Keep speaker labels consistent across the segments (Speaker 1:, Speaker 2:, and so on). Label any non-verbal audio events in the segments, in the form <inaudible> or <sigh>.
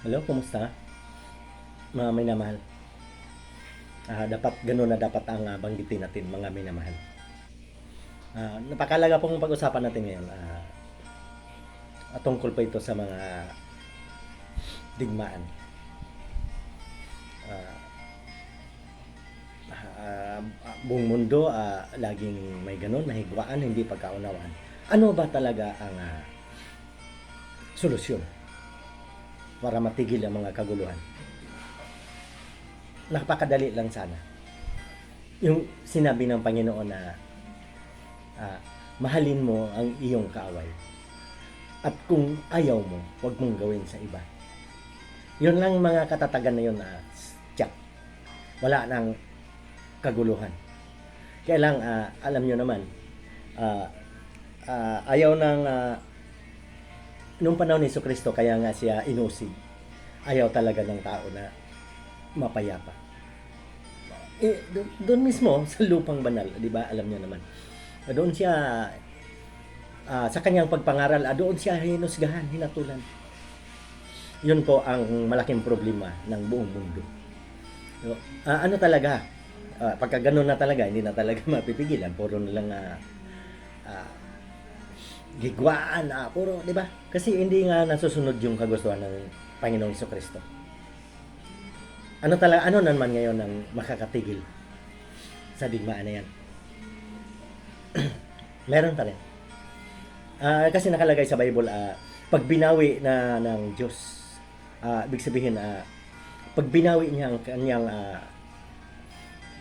Speaker 1: Hello, kumusta? Mga minamahal. Ah, dapat ganun na dapat ang ah, banggitin natin, mga minamahal. Ah, napakalaga pong pag-usapan natin ngayon. Ah, at tungkol pa ito sa mga digmaan. Ah, ah, buong mundo ah, laging may ganun, mahigwaan, hindi pagkaunawaan. Ano ba talaga ang ah, solusyon para matigil ang mga kaguluhan? Napakadali lang sana. Yung sinabi ng Panginoon na ah, mahalin mo ang iyong kaaway. At kung ayaw mo, huwag mong gawin sa iba. Yun lang mga katatagan na yun na check. Wala nang kaguluhan. Kaya lang, ah, alam nyo naman, ah, ah, ayaw ng ah, nung panahon ni Yesu Kristo, kaya nga siya inusig. Ayaw talaga ng tao na mapayapa. Eh, do- doon mismo, <laughs> sa lupang banal, di ba? Alam niyo naman. Doon siya, ah, sa kanyang pagpangaral, ah, doon siya hinusgahan, hinatulan. Yun po ang malaking problema ng buong mundo. So, ah, ano talaga, ah, pagka ganun na talaga, hindi na talaga <laughs> mapipigilan. Puro na lang ah, ah, gigwaan, ah, puro, di ba? Kasi hindi nga nasusunod yung kagustuhan ng Panginoong Hesus Kristo. Ano talaga, ano naman ngayon ang makakatigil sa digmaan na yan? <clears throat> Meron pa rin. Ah, kasi nakalagay sa Bible, ah, pag binawi na ng Diyos, ah, ibig sabihin, ah, pag binawi niya ang kanyang ah,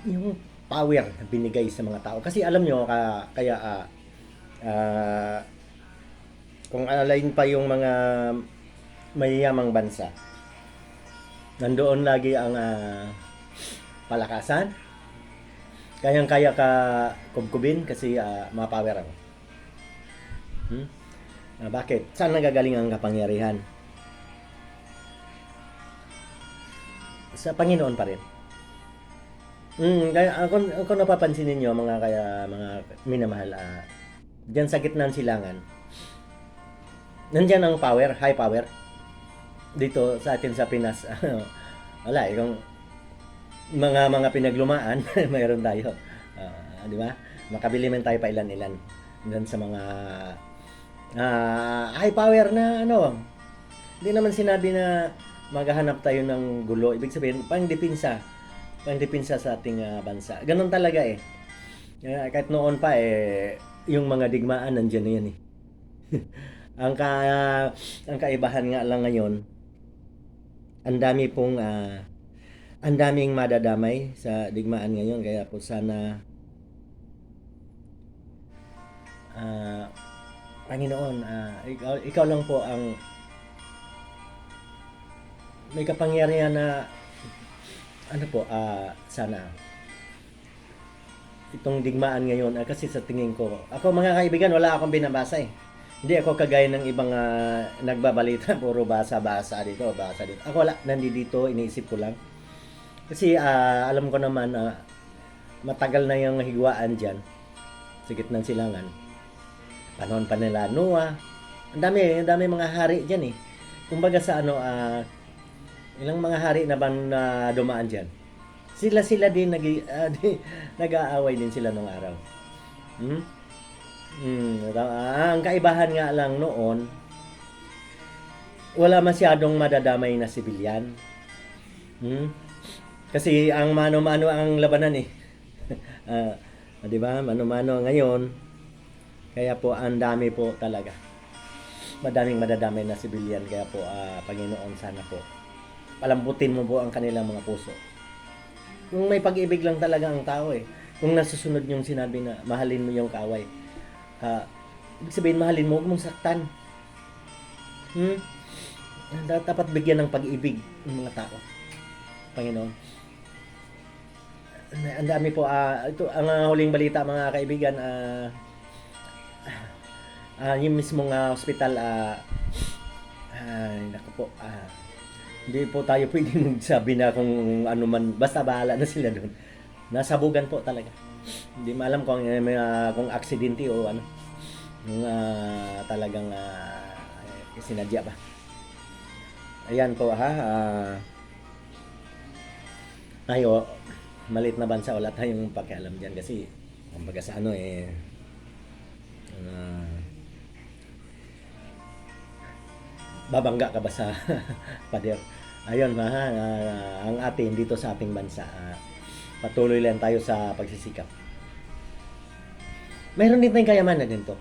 Speaker 1: yung power na binigay sa mga tao. Kasi alam nyo, ka, kaya ah, ah, kung alain pa yung mga mayayamang bansa, nandoon lagi ang ah, palakasan. Kayang-kaya ka kubkubin kasi uh, mapower ako. Hmm? Ah, bakit? Saan nagagaling ang kapangyarihan? Sa Panginoon pa rin. Mm, kaya kung, kung napapansin ninyo mga kaya mga minamahal, ah, diyan sa gitna ng silangan, nandiyan ang power, high power. Dito sa atin sa Pinas, ano, <laughs> wala kung mga mga pinaglumaan, <laughs> mayroon tayo. Ah, di ba? Makabili man tayo pa ilan-ilan. Diyan sa mga ah, high power na ano. Hindi naman sinabi na maghahanap tayo ng gulo. Ibig sabihin, pang-depensa. Pang-depensa sa ating ah, bansa. Ganon talaga eh. Kaya kahit noon pa eh, yung mga digmaan nandiyan na yan eh. <laughs> ang ka ang kaibahan nga lang ngayon, ang dami pong ah, ang daming madadamay sa digmaan ngayon kaya po sana ah, Panginoon, ah, ikaw, ikaw lang po ang may kapangyarihan na ano po, ah, sana itong digmaan ngayon ah, kasi sa tingin ko, ako mga kaibigan, wala akong binabasa eh. Hindi ako kagaya ng ibang ah, nagbabalita, <laughs> puro basa-basa dito, basa dito. Ako wala, nandito, iniisip ko lang. Kasi ah, alam ko naman na matagal na yung higwaan dyan sa gitnang silangan. Panahon pa nila Noah. Ang dami, ang dami mga hari dyan eh. Kumbaga sa ano, ah, ilang mga hari na bang na dumaan dyan. Sila sila din nag <laughs> di, nag-aaway din sila nung araw. Hmm? Ah, ang kaibahan nga lang noon, wala masyadong madadamay na sibilyan. Hmm? Kasi ang mano-mano ang labanan eh. <laughs> Ah, 'di ba? Mano-mano ngayon. Kaya po ang dami po talaga. Madaming madadamay na sibilyan kaya po ah, Panginoon sana po palambutin mo po ang kanilang mga puso. Kung may pag-ibig lang talaga ang tao eh. Kung nasusunod yung sinabi na mahalin mo yung kaaway. Ah, ibig sabihin mahalin mo, huwag mong saktan. Hmm? Da- Dapat bigyan ng pag-ibig ng mga tao. Panginoon. Ang dami po ah ito ang ah, huling balita mga kaibigan ah ah, yung mismong ah, hospital ah ay naku po ah hindi po tayo <laughs> pwede magsabi na kung ano man basta bahala na sila doon nasabugan po talaga hindi maalam kung eh, may, ah, kung aksidente o ano yung ah, talagang ah, sinadya ba ayan po ha. ah, tayo, malit na bansa, wala tayong pakialam dyan kasi, kumbaga sa ano eh, ah, babangga ka ba sa <laughs> pader? Ayun ha, ah, ang atin dito sa ating bansa, ah, patuloy lang tayo sa pagsisikap. Mayroon din tayong kayamanan din to.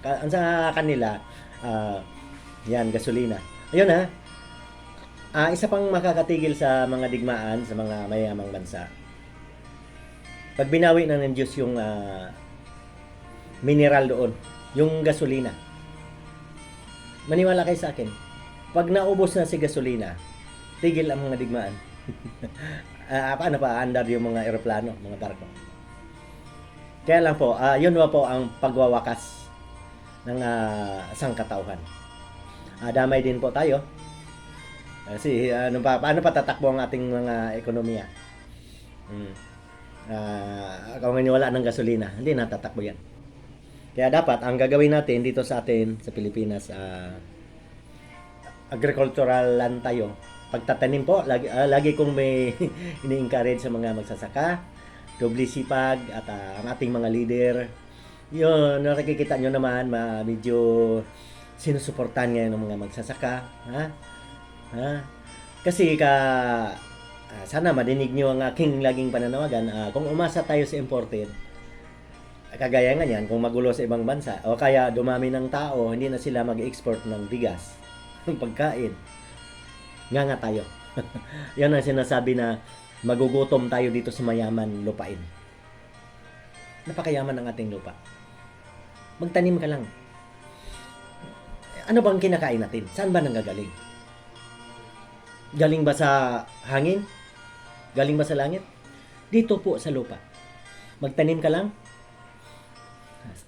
Speaker 1: Ka- Ang sa kanila, ah, yan, gasolina. Ayun ha, Ah, isa pang makakatigil sa mga digmaan sa mga mayamang bansa. Pag binawi na ng Diyos yung ah, mineral doon, yung gasolina. Maniwala kayo sa akin. Pag naubos na si gasolina, tigil ang mga digmaan. <laughs> Ah, paano pa andar yung mga eroplano, mga barko. Kaya lang po, ah, yun po ang pagwawakas ng ah, sangkatauhan. Ah, damay din po tayo kasi ano pa, paano pa tatakbo ang ating mga ekonomiya? Mm. Ah, kung wala ng gasolina, hindi natatakbo yan. Kaya dapat, ang gagawin natin dito sa atin, sa Pilipinas, ah, agricultural land tayo. Pagtatanim po, lagi, ah, lagi kong may <laughs> ini-encourage sa mga magsasaka, doble sipag, at ah, ang ating mga leader. Yun, nakikita nyo naman, ma, medyo sinusuportan ngayon ng mga magsasaka. Ha? Ha? Kasi ka ah, sana madinig niyo ang aking laging pananawagan. Ah, kung umasa tayo sa imported, kagaya nga yan, kung magulo sa ibang bansa, o kaya dumami ng tao, hindi na sila mag-export ng bigas, <laughs> ng pagkain. Nga nga tayo. <laughs> yan ang sinasabi na magugutom tayo dito sa mayaman lupain. Napakayaman ang ating lupa. Magtanim ka lang. Ano bang kinakain natin? Saan ba nanggagaling? Galing ba sa hangin? Galing ba sa langit? Dito po sa lupa. Magtanim ka lang.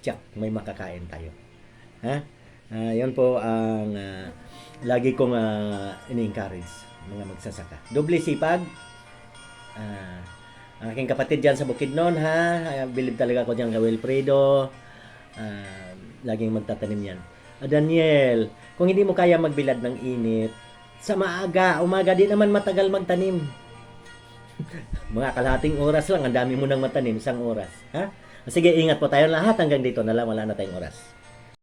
Speaker 1: Tiyak, may makakain tayo. Ha? Ah, yan po ang ah, lagi kong ah, ini-encourage mga magsasaka. Doble sipag. Ah, ang aking kapatid dyan sa Bukidnon, ha? Believe talaga ako dyan kay Wilfredo. Ah, laging magtatanim yan. Ah, Daniel, kung hindi mo kaya magbilad ng init, sa maaga, umaga din naman matagal magtanim. <laughs> Mga kalahating oras lang, ang dami mo nang matanim, isang oras. Ha? Sige, ingat po tayo lahat hanggang dito na lang, wala na tayong oras.